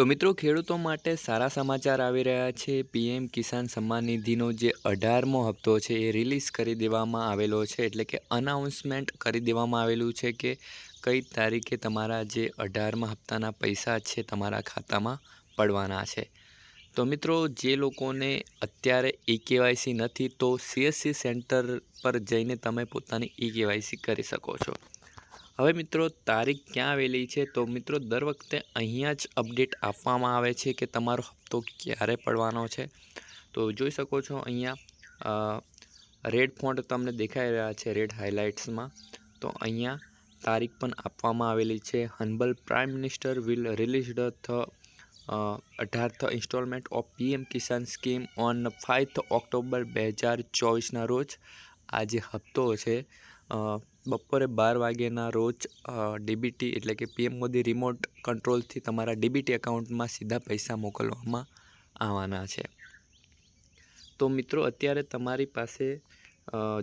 તો મિત્રો, ખેડૂતો માટે સારા સમાચાર આવી રહ્યા છે. પીએમ કિસાન સન્માન નિધિનો જે અઢારમો હપ્તો છે, એ રિલીઝ કરી દેવામાં આવેલો છે. એટલે કે અનાઉન્સમેન્ટ કરી દેવામાં આવેલું છે કે કઈ તારીખે તમારા જે અઢારમા હપ્તાના પૈસા છે, તમારા ખાતામાં પડવાના છે. તો મિત્રો, જે લોકોને અત્યારે ઈ કેવાયસી નથી, તો સીએસસી સેન્ટર પર જઈને તમે પોતાની ઈ કેવાયસી કરી શકો છો. હવે મિત્રો, તારીખ ક્યાં આવેલી છે? તો મિત્રો, દર વખતે અહીંયા જ અપડેટ આપવામાં આવે છે કે તમારો હપ્તો ક્યારે પડવાનો છે. તો જોઈ શકો છો અહીંયા રેડ ફોન્ટ તમને દેખાઈ રહ્યા છે રેડ હાઇલાઇટ્સમાં તો અહીંયા તારીખ પણ આપવામાં આવેલી છે. Honourable prime minister will release the અઢારથ instalment of PM Kisan scheme on five October બે હજાર ચોવીસના રોજ. આ જે હપ્તો છે બપોરે બાર વાગ્યાના રોજ ડીબીટી એટલે કે પીએમ મોદી રિમોટ કંટ્રોલથી તમારા ડીબીટી એકાઉન્ટમાં સીધા પૈસા મોકલવામાં આવવાના છે. તો મિત્રો, અત્યારે તમારી પાસે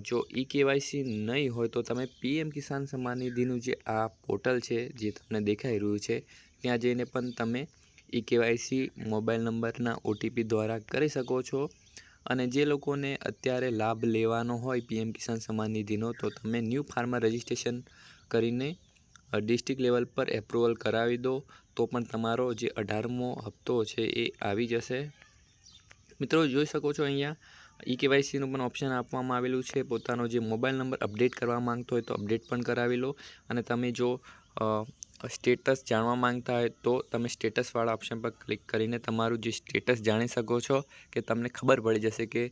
જો ઈ કેવાયસી નહીં હોય તો તમે પીએમ કિસાન સન્માન નિધિનું જે આ પોર્ટલ છે, જે તમને દેખાઈ રહ્યું છે, ત્યાં જઈને પણ તમે ઈ કેવાયસી મોબાઈલ નંબરના ઓટીપી દ્વારા કરી શકો છો. અને જે લોકોને અત્યારે લાભ લેવાનો હોય પીએમ કિસાન સન્માન નિધિનો, તો તમે ન્યૂ ફાર્મર રજિસ્ટ્રેશન કરીને ડિસ્ટ્રિક્ટ લેવલ પર એપ્રુવલ કરાવી દો, તો પણ તમારો જે અઢારમો હપ્તો છે એ આવી જશે. મિત્રો, જોઈ શકો છો અહીંયા, ઈ કેવાયસીનું પણ ઓપ્શન આપવામાં આવેલું છે. પોતાનો જે મોબાઈલ નંબર અપડેટ કરવા માંગતો હોય તો અપડેટ પણ કરાવી લો. અને તમે જો સ્ટેટસ જાણવા માંગતા હોય તો તમે સ્ટેટસવાળા ઓપ્શન પર ક્લિક કરીને તમારું જે સ્ટેટસ જાણી શકો છો કે તમને ખબર પડી જશે કે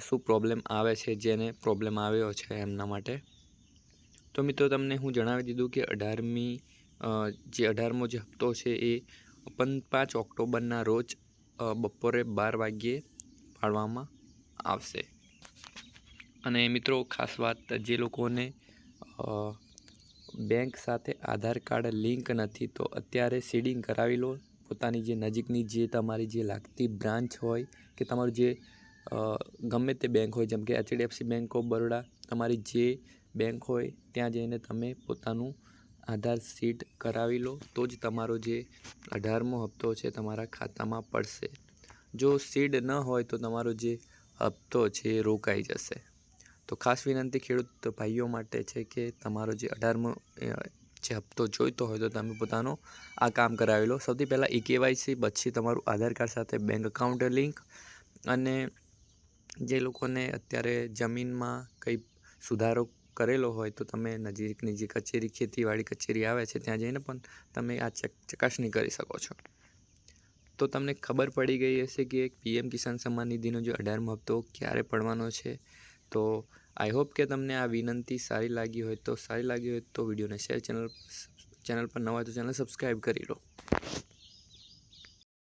શું પ્રોબ્લેમ આવે છે, જેને પ્રોબ્લેમ આવ્યો છે એમના માટે. તો મિત્રો તમને હું જણાવી દીધું કે અઢારમી જે અઢારમો જે હપ્તો છે એ પણ પાંચ ઓક્ટોબરના રોજ બપોરે બાર વાગ્યે પાડવામાં આવશે. અને મિત્રો ખાસ વાત જે લોકોને બેંક સાથે આધાર કાર્ડ લિંક નથી, તો અત્યારે સીડિંગ કરાવી લો. પોતાની જે નજીકની જે તમારી જે લાગતી બ્રાન્ચ હોય કે તમારું જે ગમે તે બેંક હોય, જેમ કે એચડીએફસી બેંક ઓફ બરોડા, તમારી જે બેંક હોય, ત્યાં જઈને તમે પોતાનું આધાર સીડ કરાવી લો, તો જ તમારો જે અઢારમો હપ્તો છે તમારા ખાતામાં પડશે. જો સીડ ન હોય, તો તમારો જે હપ્તો છે એ રોકાઈ જશે. તો ખાસ વિનંતી ખેડૂત ભાઈઓ માટે છે કે તમારો જે અઢારમો જે હપ્તો જોઈતો હોય તો તમે પોતાનો આ કામ કરાવી લો. સૌથી પહેલાં ઈ કેવાયસી, પછી તમારું આધાર કાર્ડ સાથે બેંક અકાઉન્ટ લિંક અને જે લોકોને અત્યારે જમીનમાં કંઈ સુધારો કરેલો હોય તો તમે નજીકની જે કચેરી, ખેતીવાડી કચેરી આવે છે ત્યાં જઈને પણ તમે આ ચકાસણી કરી શકો છો. તો તમને ખબર પડી ગઈ હશે કે પીએમ કિસાન સન્માન નિધિનો જે અઢારમો હપ્તો ક્યારે પડવાનો છે? તો આઈ હોપ કે તમને આ વિનંતી સારી લાગી હોય તો સારી લાગી હોય તો વિડીયોને શેર ચેનલ ચેનલ પર નવા તો ચેનલ સબસ્ક્રાઈબ કરી લો.